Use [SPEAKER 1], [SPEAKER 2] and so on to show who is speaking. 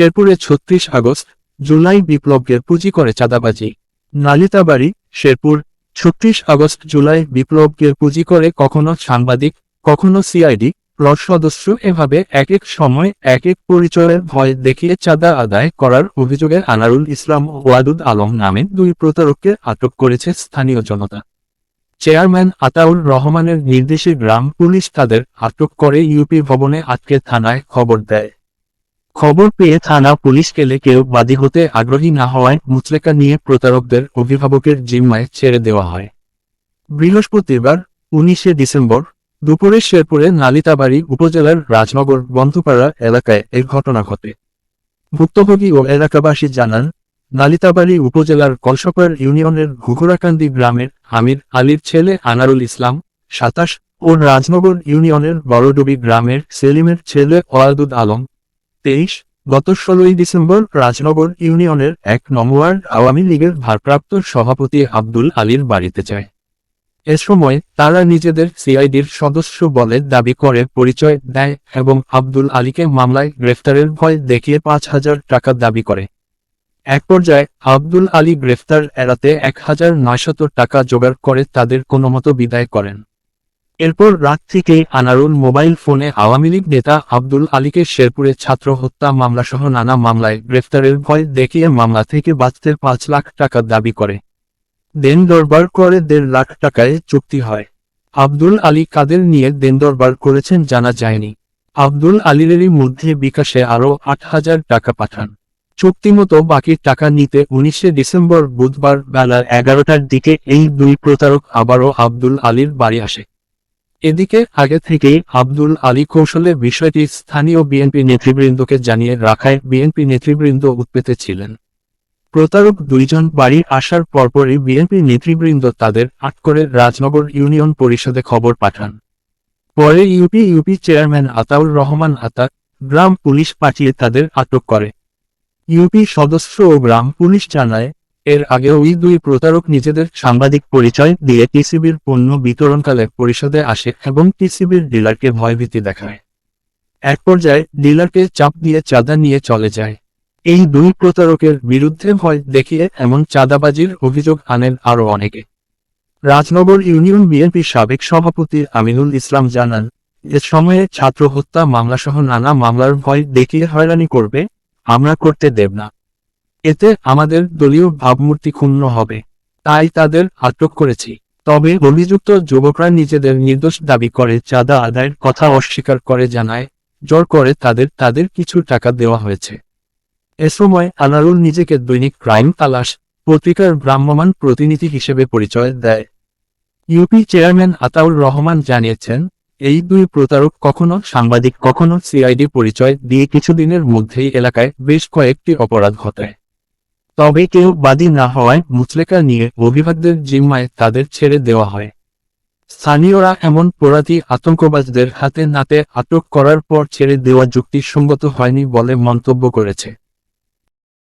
[SPEAKER 1] শেরপুরে ছত্রিশ আগস্ট, জুলাই বিপ্লবকে পুঁজি করে চাঁদাবাজি। নালিতাবাড়ি, শেরপুর, ছত্রিশ আগস্ট, জুলাই বিপ্লবকে পুঁজি করে কখনো সাংবাদিক, কখনো সিআইডি প্লট সদস্য এভাবে এক এক সময় এক এক পরিচয়ের ভয় দেখিয়ে চাঁদা আদায় করার অভিযোগে আনারুল ইসলাম ওয়াদুদ আলম নামে দুই প্রতারককে আটক করেছে স্থানীয় জনতা। চেয়ারম্যান আতাউর রহমানের নির্দেশে গ্রাম পুলিশ তাদের আটক করে ইউপি ভবনে আটকে থানায় খবর দেয়। খবর পেয়ে থানা পুলিশ গেলে কেউ বাদী হতে আগ্রহী না হওয়ায় মুচলেকা নিয়ে প্রতারকদের অভিভাবকের জিম্মায় ছেড়ে দেওয়া হয়। বৃহস্পতিবার, উনিশে ডিসেম্বর, দুপুরে শেরপুরে নালিতাবাড়ি উপজেলার রাজনগর বন্ধুপাড়া এলাকায় এই ঘটনা ঘটে। ভুক্তভোগী ও এলাকাবাসী জানান, নালিতাবাড়ি উপজেলার কলসপাড় ইউনিয়নের ঘুঘুরাকান্দি গ্রামের আমির আলীর ছেলে আনারুল ইসলাম, সাতাশ, ও রাজনগর ইউনিয়নের বড়ডুবি গ্রামের সেলিমের ছেলে ওয়াদুদ আলম তেইশ, গত ষোলোই ডিসেম্বর রাজনগর ইউনিয়নের এক নম্বর আওয়ামী লীগের ভারপ্রাপ্ত সভাপতি আব্দুল আলীর বাড়িতে যায়। এ সময় তারা নিজেদের সিআইডির সদস্য বলে দাবি করে পরিচয় দেয় এবং আব্দুল আলীকে মামলায় গ্রেফতারের ভয় দেখিয়ে পাঁচ হাজার টাকা দাবি করে। এক পর্যায়ে আব্দুল আলী গ্রেফতার এড়াতে এক হাজার নয়শত টাকা জোগাড় করে তাদের কোনোমতো বিদায় করেন। এরপর রাত থেকেই আনারুল মোবাইল ফোনে আওয়ামী লীগ নেতা আব্দুল আলীকে শেরপুরে ছাত্র হত্যা মামলাসহ নানা মামলায় গ্রেফতারের ভয় দেখিয়ে মামলা থেকে বাঁচতে পাঁচ লাখ টাকা দাবি করে। দেন দরবার করে দেড় লাখ টাকায় চুক্তি হয়। আব্দুল আলী কাদের নিয়ে দেন দরবার করেছেন জানা যায়নি। আব্দুল আলীরেরই মধ্যে বিকাশে আরও আট হাজার টাকা পাঠান। চুক্তিমতো বাকি টাকা নিতে উনিশে ডিসেম্বর বুধবার বেলা এগারোটার দিকে এই দুই প্রতারক আবারও আব্দুল আলীর বাড়ি আসে। এদিকে আগে থেকেই আব্দুল আলী কৌশলে বিষয়টি স্থানীয় বিএনপি নেতৃবৃন্দকে জানিয়ে রাখায় বিএনপি নেতৃবৃন্দ উৎপেতে ছিলেন। প্রতারক দুইজন বাড়ি আসার পরপরই বিএনপি নেতৃবৃন্দ তাদের আট করে রাজনগর ইউনিয়ন পরিষদে খবর পাঠান। পরে UP UP chairman Ataur Rahman আতা গ্রাম পুলিশ পাঠিয়ে তাদের আটক করে। ইউপি সদস্য ও গ্রাম পুলিশ জানায় এর আগে ওই দুই প্রতারক নিজেদের সাংবাদিক পরিচয় দিয়ে টিসিবির পণ্য বিতরণকালে পরিষদে আসে এবং টিসিবির ডিলারকে ভয়ভীতি দেখায়। এক পর্যায়ে ডিলারকে চাপ দিয়ে চাঁদা নিয়ে চলে যায়। এই দুই প্রতারকের বিরুদ্ধে ভয় দেখিয়ে এমন চাঁদাবাজির অভিযোগ আনেন আরও অনেকে। রাজনগর ইউনিয়ন বিএনপির সাবেক সভাপতি আমিনুল ইসলাম জানান, এ সময়ে ছাত্র হত্যা মামলাসহ নানা মামলার ভয় দেখিয়ে হয়রানি করবে, আমরা করতে দেব না। এতে আমাদের দলীয় ভাবমূর্তি ক্ষুণ্ণ হবে। তাই তাদের আটক করেছি। তবে অভিযুক্ত যুবকরা নিজেদের নির্দোষ দাবি করে, চাঁদা আদায়ের কথা অস্বীকার করে জানায়, জোর করে তাদের তাদের কিছু টাকা দেওয়া হয়েছে। এ সময় আনারুল নিজেকে দৈনিক ক্রাইম তালাশ, পত্রিকার ভ্রাম্যমাণ প্রতিনিধি হিসেবে পরিচয় দেয়। ইউপি চেয়ারম্যান আতাউর রহমান জানিয়েছেন, এই দুই প্রতারক কখনো সাংবাদিক, কখনো সিআইডি পরিচয় দিয়ে কিছুদিনের মধ্যেই এলাকায় বেশ কয়েকটি অপরাধ ঘটায়। তবে কেউ বাদী না হওয়ায় মুচলেকা নিয়ে অভিভাবকদের জিম্মায় তাদের ছেড়ে দেওয়া হয়। স্থানীয়রা এমন পোড়াতি আতঙ্কবাদীদের হাতে নাতে আটক করার পর ছেড়ে দেওয়া যুক্তিসঙ্গত হয়নি বলে মন্তব্য করেছে।